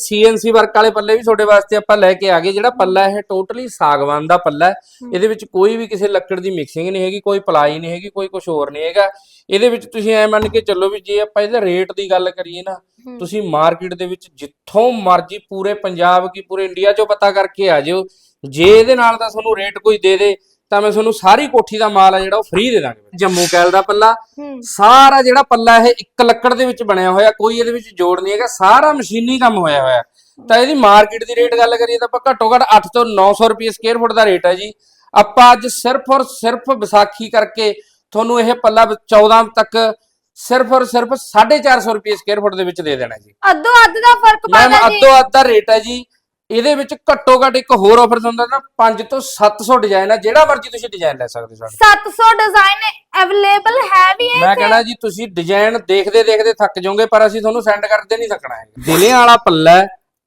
CNC work ਵਾਲੇ ਪੱਲੇ ਵੀ ਤੁਹਾਡੇ ਵਾਸਤੇ ਆਪਾਂ ਲੈ ਕੇ ਆ ਗਏ। ਜਿਹੜਾ ਪੱਲਾ ਇਹ ਟੋਟਲੀ ਸਾਗਵਾਨ ਦਾ ਪੱਲਾ ਹੈ। ਇਹਦੇ ਵਿੱਚ ਕੋਈ ਵੀ ਕਿਸੇ ਲੱਕੜ ਦੀ ਮਿਕਸਿੰਗ ਨਹੀਂ ਹੈਗੀ ਕੋਈ ਪਲਾਈ ਨਹੀਂ ਹੈਗੀ ਕੋਈ ਕੁਝ ਹੋਰ ਨਹੀਂ ਹੈਗਾ। ਇਹਦੇ ਵਿੱਚ ਤੁਸੀਂ ਐ ਮੰਨ ਕੇ ਚੱਲੋ ਵੀ ਜੇ ਆਪਾਂ ਇਹਦੇ ਰੇਟ ਦੀ ਗੱਲ ਕਰੀਏ ਨਾ। ਤੁਸੀਂ ਮਾਰਕੀਟ ਦੇ ਵਿੱਚ ਜਿੱਥੋਂ ਮਰਜ਼ੀ ਪੂਰੇ ਪੰਜਾਬ ਕੀ ਪੂਰੇ ਇੰਡੀਆ 'ਚੋਂ ਪਤਾ ਕਰਕੇ ਆ ਜਿਓ। ਜੇ ਇਹਦੇ ਨਾਲ ਦਾ ਤੁਹਾਨੂੰ ਰੇਟ ਕੋਈ ਦੇ ਦੇ ਤਾਂ ਮੈਂ ਤੁਹਾਨੂੰ ਸਾਰੀ ਕੋਠੀ ਦਾ ਮਾਲ ਆ ਜਿਹੜਾ ਉਹ ਫ੍ਰੀ ਦੇ ਦਾਂਗੇ ਜੰਮੂ ਕੈਲ ਦਾ ਪੱਲਾ। ਸਾਰਾ ਜਿਹੜਾ ਪੱਲਾ ਇਹ ਇੱਕ ਲੱਕੜ ਦੇ ਵਿੱਚ ਬਣਿਆ ਹੋਇਆ ਕੋਈ ਇਹਦੇ ਵਿੱਚ ਜੋੜ ਨਹੀਂ ਹੈਗਾ ਸਾਰਾ ਮਸ਼ੀਨੀ ਕੰਮ ਹੋਇਆ ਹੋਇਆ। ਤਾਂ ਇਹਦੀ ਮਾਰਕੀਟ ਦੀ ਰੇਟ ਗੱਲ ਕਰੀਏ ਤਾਂ ਆਪਾਂ ਘੱਟੋ ਘੱਟ 8 ਤੋਂ 900 ਰੁਪਏ ਸਕੁਅਰ ਫੁੱਟ ਦਾ ਰੇਟ ਹੈ ਜੀ। ਆਪਾਂ ਅੱਜ ਸਿਰਫ ਔਰ ਸਿਰਫ ਵਿਸਾਖੀ ਕਰਕੇ ਤੁਹਾਨੂੰ ਇਹ ਪੱਲਾ 14 ਤੱਕ ਸਿਰਫ ਔਰ ਸਿਰਫ 450 ਰੁਪਏ ਸਕੁਅਰ ਫੁੱਟ ਦੇ ਵਿੱਚ ਦੇ ਦੇਣਾ ਜੀ। ਅੱਧੋ ਅੱਧ ਦਾ ਫ਼ਰਕ ਮੈਮ ਪੈਂਦਾ ਜੀ। ਅੱਧੋ ਅੱਧ ਦਾ ਰੇਟ ਹੈ ਜੀ। ਇਹਦੇ ਵਿੱਚ ਘੱਟੋ ਘੱਟ ਇੱਕ ਹੋਰ ਆਫਰ ਹੁੰਦਾ ਨਾ 5 ਤੋਂ 700 ਡਿਜ਼ਾਈਨ ਹੈ ਜਿਹੜਾ ਮਰਜ਼ੀ ਤੁਸੀਂ ਡਿਜ਼ਾਈਨ ਲੈ ਸਕਦੇ ਹੋ ਸਾਡੇ 700 ਡਿਜ਼ਾਈਨ ਅਵੇਲੇਬਲ ਹੈ ਵੀ ਇਹ ਮੈਂ ਕਹਿਣਾ ਜੀ ਤੁਸੀਂ ਡਿਜ਼ਾਈਨ ਦੇਖਦੇ ਦੇਖਦੇ ਥੱਕ ਜਾਓਗੇ ਪਰ ਅਸੀਂ ਤੁਹਾਨੂੰ ਸੈਂਡ ਕਰਦੇ ਨਹੀਂ ਥੱਕਣਾ ਹੈ ਦਿਨੇ ਵਾਲਾ ਪੱਲਾ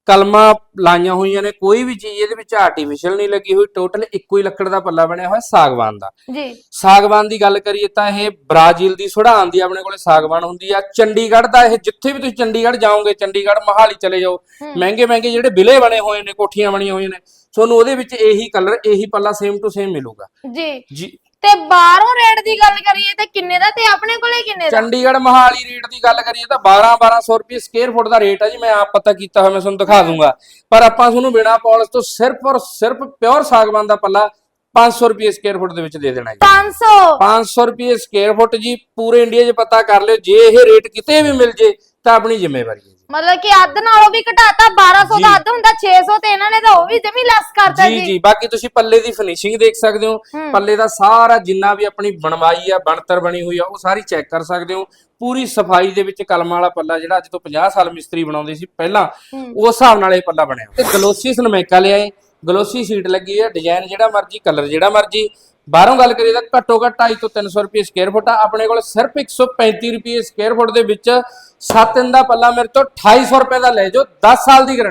ਕਲਮਾਂ ਲਾਈਆਂ ਹੋਈਆਂ ਨੇ ਕੋਈ ਵੀ ਚੀਜ਼ ਇਹਦੇ ਵਿੱਚ ਆਰਟੀਫੀਸ਼ੀਅਲ ਨਹੀਂ ਲੱਗੀ ਹੋਈ ਟੋਟਲ ਇੱਕੋ ਹੀ ਲੱਕੜ ਦਾ ਪੱਲਾ ਬਣਿਆ ਹੋਇਆ ਸਾਗਵਾਨ ਦਾ। ਜੀ। ਸਾਗਵਾਨ ਦੀ ਗੱਲ ਕਰੀਏ ਤਾਂ ਇਹ ਬ੍ਰਾਜ਼ੀਲ ਦੀ ਸੁੜਾਨ ਦੀ ਆਪਣੇ ਕੋਲੇ ਸਾਗਵਾਨ ਹੁੰਦੀ ਆ। ਚੰਡੀਗੜ੍ਹ ਦਾ ਇਹ ਜਿੱਥੇ ਵੀ ਤੁਸੀਂ ਚੰਡੀਗੜ੍ਹ ਜਾਓਗੇ ਚੰਡੀਗੜ੍ਹ ਮਹਾਲੀ ਚਲੇ ਜਾਓ। ਮਹਿੰਗੇ ਮਹਿੰਗੇ ਜਿਹੜੇ ਬਿਲੇ ਬਣੇ ਹੋਏ ਨੇ ਕੋਠੀਆਂ ਬਣੀਆਂ ਹੋਈਆਂ ਨੇ ਤੁਹਾਨੂੰ ਉਹਦੇ ਵਿੱਚ ਇਹੀ ਕਲਰ ਇਹੀ ਪੱਲਾ ਸੇਮ ਟੂ ਸੇਮ ਮਿਲੂਗਾ। ਜੀ। ਜੀ। ਤੇ ਬਾਹਰੋਂ ਰੇਟ ਦੀ ਗੱਲ ਕਰੀਏ ਤੇ ਕਿੰਨੇ ਦਾ ਤੇ ਆਪਣੇ ਕੋਲੇ ਕਿੰਨੇ ਦਾ? ਚੰਡੀਗੜ੍ਹ ਮਹਾਲੀ ਰੇਟ ਦੀ ਗੱਲ ਕਰੀਏ ਤਾਂ 12 1200 ਰੁਪਏ ਸਕੁਅਰ ਫੁੱਟ ਦਾ ਰੇਟ ਆ ਜੀ, ਮੈਂ ਆਪ ਪਤਾ ਕੀਤਾ ਹੋਇਆ, ਮੈਂ ਤੁਹਾਨੂੰ ਦਿਖਾ ਦੂੰਗਾ। ਪਰ ਆਪਾਂ ਤੁਹਾਨੂੰ ਬਿਨਾ ਪਾਲਿਸ਼ ਤੋਂ ਸਿਰਫ ਔਰ ਸਿਰਫ ਪਿਓਰ ਸਾਗਵਾਨ ਦਾ ਪੱਲਾ 500 ਰੁਪਏ ਸਕੁਅਰ ਫੁੱਟ ਦੇ ਵਿੱਚ ਦੇ ਦੇਣਾ ਜੀ। 500 500 ਰੁਪਏ ਸਕੁਅਰ ਫੁੱਟ ਜੀ ਪੂਰੇ ਇੰਡੀਆ 'ਚ ਪਤਾ ਕਰ ਲਿਓ ਜੇ ਇਹ ਰੇਟ ਕਿਤੇ ਵੀ ਮਿਲ ਜੇ ਤਾਂ ਆਪਣੀ ਜ਼ਿੰਮੇਵਾਰੀ ਹੈ ਜੀ। ਮਤਲਬ ਕਿ ਅੱਧ ਨਾਲੋਂ ਵੀ ਘਟਾਤਾ 1200 ਦਾ। ਅੱਧ ਹੁੰਦਾ 600 ਤੇ ਇਹਨਾਂ ਨੇ ਤਾਂ ਉਹ ਵੀ ਜਮੀ ਲੈਸ ਕਰਤਾ ਜੀ ਜੀ। ਜੀ ਬਾਕੀ ਤੁਸੀਂ ਪੱਲੇ ਦੀ ਫਿਨਿਸ਼ਿੰਗ ਦੇਖ ਸਕਦੇ ਹੋ। ਪੱਲੇ ਦਾ ਸਾਰਾ ਜਿੰਨਾ ਵੀ ਆਪਣੀ ਬਣਵਾਈ ਆ ਬਣਤਰ ਬਣੀ ਹੋਈ ਆ ਉਹ ਸਾਰੀ ਚੈੱਕ ਕਰ ਸਕਦੇ ਹੋ। ਪੂਰੀ ਸਫ਼ਾਈ ਦੇ ਵਿੱਚ ਕਲਮਾਂ ਵਾਲਾ ਪੱਲਾ ਜਿਹੜਾ ਅੱਜ ਤੋਂ 50 ਸਾਲ ਮਿਸਤਰੀ ਬਣਾਉਂਦੇ ਸੀ ਪਹਿਲਾਂ। ਉਸ ਹਿਸਾਬ ਨਾਲ ਇਹ ਪੱਲਾ ਬਣਿਆ। ਤੇ ਗਲੋਸੀ ਸਨਮੈਕਾ ਲਿਆਏ। ਗਲੋਸੀ ਸੀਟ ਲੱਗੀ ਹੈ ਡਿਜ਼ਾਈਨ ਜਿਹੜਾ ਮਰਜ਼ੀ ਕਲਰ ਜਿਹੜਾ ਮਰਜ਼ੀ। ਬਾਹਰੋਂ ਗੱਲ ਕਰੀਏ ਤਾਂ ਘੱਟੋ ਘੱਟ 250 ਤੋਂ 300 ਰੁਪਏ ਸਕੁਅਰ ਫੁੱਟ ਆ। ਆਪਣੇ ਕੋਲ ਸਿਰਫ 135 ਰੁਪਏ ਸਕੁਅਰ ਫੁੱਟ ਦੇ ਵਿੱਚ 7 ਦਿਨ ਦਾ ਪੱਲਾ ਮੇਰੇ ਤੋਂ 2800 ਰੁਪਏ ਦਾ ਲੈ ਜਾਓ 10 ਸਾਲ ਦੀ ਗਾਰੰਟੀ